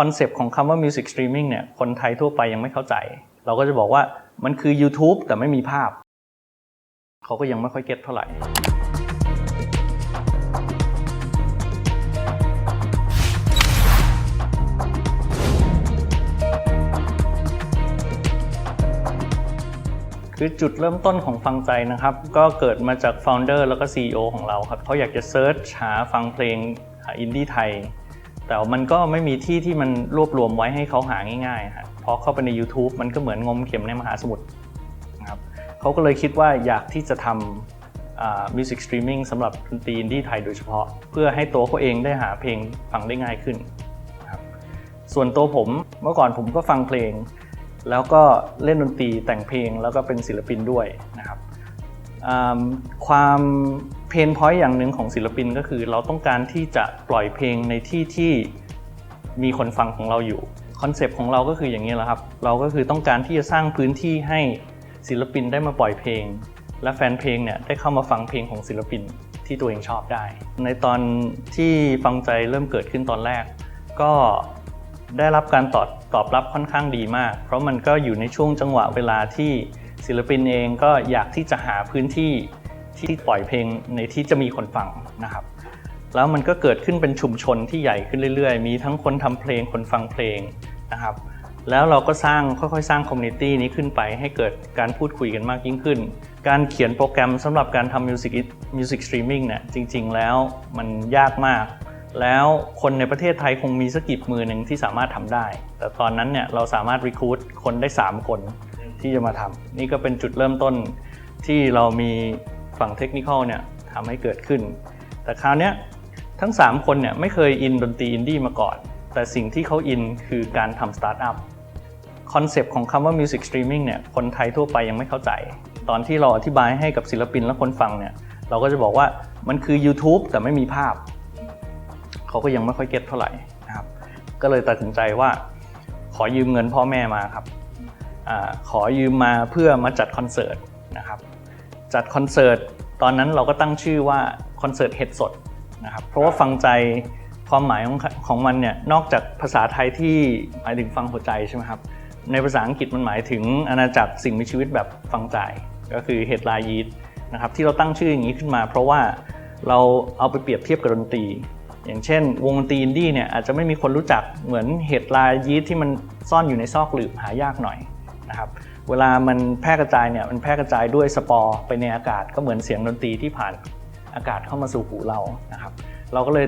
คอนเซปต์ของคำว่า Music Streaming เนี่ยคนไทยทั่วไปยังไม่เข้าใจ เราก็จะบอกว่ามันคือ YouTube แต่ไม่มีภาพ เขาก็ยังไม่ค่อยเก็ตเท่าไหร่ คือจุดเริ่มต้นของฟังใจนะครับ ก็เกิดมาจาก Founder แล้วก็ CEO ของเราครับเขาอยากจะเซิร์ชหาฟังเพลงอินดี้ไทย แต่ว่ามันก็ไม่มีที่ที่มันรวบรวมไว้ให้เขาหาง่ายๆฮะพอเข้าไปใน YouTube มันก็เหมือนงมเข็มในมหาสมุทรนะครับเขาก็เลยคิดว่าอยากที่จะทำมิวสิกสตรีมมิ่งสำหรับดนตรีอินดี้ไทยโดยเฉพาะ เพื่อให้ตัวเขาเองได้หาเพลงฟังได้ง่ายขึ้นนะครับส่วนตัวผมเมื่อก่อนผมก็ฟังเพลง แล้วก็เล่นดนตรีแต่งเพลงแล้วก็เป็นศิลปินด้วยนะครับความ เพนพอยต์อย่างหนึ่งของศิลปินก็คือ เราต้องการที่จะปล่อยเพลงในที่ที่มีคนฟังของเราอยู่คอนเซปต์ของเราก็คืออย่างนี้แหละครับ เราก็คือต้องการที่จะสร้างพื้นที่ให้ศิลปินได้มาปล่อยเพลง และแฟนเพลงเนี่ยได้เข้ามาฟังเพลงของศิลปินที่ตัวเองชอบได้ ในตอนที่ฟังใจเริ่มเกิดขึ้นตอนแรก ก็ได้รับการตอบตอบรับค่อนข้างดีมาก เพราะมันก็อยู่ในช่วงจังหวะเวลาที่ศิลปินเองก็อยากที่จะหาพื้นที่ ที่ปล่อยเพลงในที่จะมีคนฟังนะครับ แล้วมันก็เกิดขึ้นเป็นชุมชนที่ใหญ่ขึ้นเรื่อยๆ มีทั้งคนทำเพลงคนฟังเพลงนะครับ แล้วเราก็สร้างค่อยๆ สร้างคอมมูนิตี้นี้ขึ้นไปให้เกิดการพูดคุยกันมากยิ่งขึ้น การเขียนโปรแกรมสำหรับการทำมิวสิกมิวสิกสตรีมมิ่งเนี่ยจริง ๆ แล้วมันยากมากแล้วคนในประเทศไทยคงมีสักกี่มือหนึ่งที่สามารถทำได้ แต่ตอนนั้นเนี่ยเราสามารถรีคูดคนได้ 3 คนที่จะมาทำนี่ก็เป็นจุดเริ่มต้นที่เรามี ฝั่งเทคนิคอลเนี่ยทำให้เกิดขึ้น แต่คราวนี้ทั้ง 3 คนเนี่ยไม่เคยอินดนตรีอินดี้มาก่อน แต่สิ่งที่เขาอินคือการทำสตาร์ทอัพคอนเซปต์ของคำว่า Music Streaming เนี่ยคนไทยทั่วไปยังไม่เข้าใจ ตอนที่เราอธิบายให้กับศิลปินและคนฟังเนี่ยเราก็จะบอกว่ามันคือ YouTube แต่ไม่มีภาพ เขาก็ยังไม่ค่อยเก็ตเท่าไหร่นะครับก็เลยตัดสินใจว่า ขอยืมเงินพ่อแม่มาครับอขอยืมมาเพื่อมาจัดคอนเสิร์ตนะครับ จัดคอนเสิร์ตตอนนั้นเราก็ตั้งชื่อว่าคอนเสิร์ตเห็ดสดนะครับเพราะว่าฟังใจความหมายของของมันเนี่ยนอกจากภาษาไทยที่หมายถึงฟังหัวใจใช่ไหมครับในภาษาอังกฤษมันหมายถึงอาณาจักรสิ่งมีชีวิตแบบฟังใจก็คือเห็ดลายยีสต์นะครับที่เราตั้งชื่ออย่างนี้ขึ้นมา เพราะว่าเราเอาไปเปรียบเทียบกับดนตรี อย่างเช่น วงดนตรีอินดี้เนี่ยอาจจะไม่มีคนรู้จักเหมือนเห็ดลายยีสต์ที่มันซ่อนอยู่ในซอกหลืบหายากหน่อย เวลามันแพร่กระจายเนี่ยมันแพร่กระจายด้วยสปอร์ไปในอากาศก็เหมือนเสียงดนตรีที่ผ่านอากาศเข้ามาสู่หูเรานะครับ เราก็เลย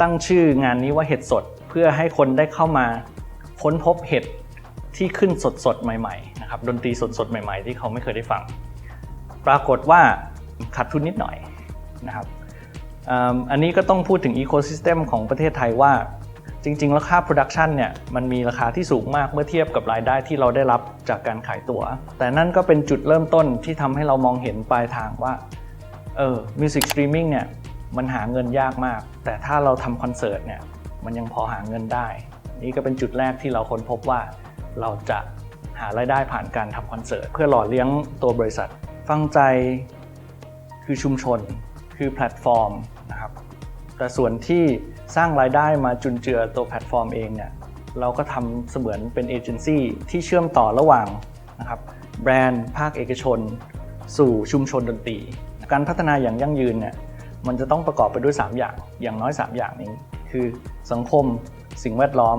ตั้งชื่องานนี้ว่าเห็ดสดเพื่อให้คนได้เข้ามาค้นพบเห็ดที่ขึ้นสดๆใหม่ๆนะครับดนตรีสดๆใหม่ ๆ ที่เขาไม่เคยได้ฟัง ปรากฏว่าขาดทุนนิดหน่อยนะครับอันนี้ก็ต้องพูดถึงอีโค y ิสเต็มของประเทศไทยว่า จริงๆราคาโปรดักชันเนี่ยมันมีราคาที่สูงมากเมื่อเทียบกับรายได้ที่เราได้รับจากการขายตัว๋ว แต่นั่นก็เป็นจุดเริ่มต้นที่ทำให้เรามองเห็นปลายทางว่าเออมิวสิกสตรีมมิ่งเนี่ยมันหาเงินยากมาก แต่ถ้าเราทำคอนเสิร์ตเนี่ยมันยังพอหาเงินได้ นี่ก็เป็นจุดแรกที่เราค้นพบว่าเราจะหารายได้ผ่านการทำคอนเสิร์ตเพื่อหล่อเลี้ยงตัวบริษัท ฟังใจคือชุมชน คือแพลตฟอร์มนะครับ แต่ส่วนที่สร้างรายได้มาจุนเจือตัวแพลตฟอร์มเองเนี่ยเราก็ทำเสมือนเป็นเอเจนซี่ที่เชื่อมต่อระหว่างนะครับแบรนด์ภาคเอกชน สู่ชุมชนดนตรี การพัฒนาอย่างยั่งยืนเนี่ยมันจะต้องประกอบไปด้วย 3 อย่างอย่างน้อย 3 อย่างนี้ คือสังคมสิ่งแวดล้อม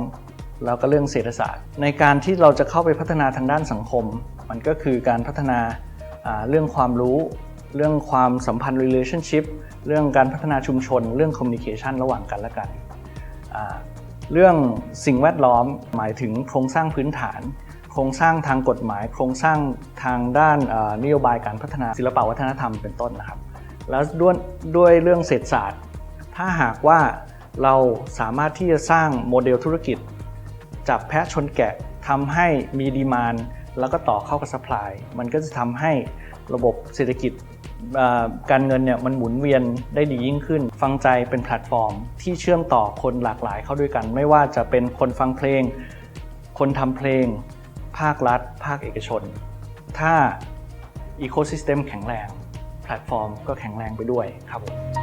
แล้วก็เรื่องเศรษฐศาสตร์ ในการที่เราจะเข้าไปพัฒนาทางด้านสังคม มันก็คือการพัฒนาอ่าเรื่องความรู้ เรื่องความสัมพันธ์ relationship เรื่องการพัฒนาชุมชน เรื่อง communication ระหว่างกันและกัน เรื่องสิ่งแวดล้อมหมายถึงโครงสร้างพื้นฐาน โครงสร้างทางกฎหมาย โครงสร้างทางด้านนโยบายการพัฒนาศิลปวัฒนธรรมเป็นต้นนะครับ แล้วด้วยด้วยเรื่องเศรษฐศาสตร์ ถ้าหากว่าเราสามารถที่จะสร้างโมเดลธุรกิจ จับแพะชนแกะทำให้มีดีมานแล้วก็ต่อเข้ากับสป라이มันก็จะทำให้ระบบเศรษฐกิจ การเงินเนี่ยมันหมุนเวียนได้ดียิ่งขึ้น ฟังใจเป็นแพลตฟอร์ม ที่เชื่อมต่อคนหลากหลายเข้าด้วยกัน ไม่ว่าจะเป็นคนฟังเพลง คนทำเพลง ภาครัฐ ภาคเอกชน ถ้าอีโคซิสเต็มแข็งแรง แพลตฟอร์มก็แข็งแรงไปด้วยครับผม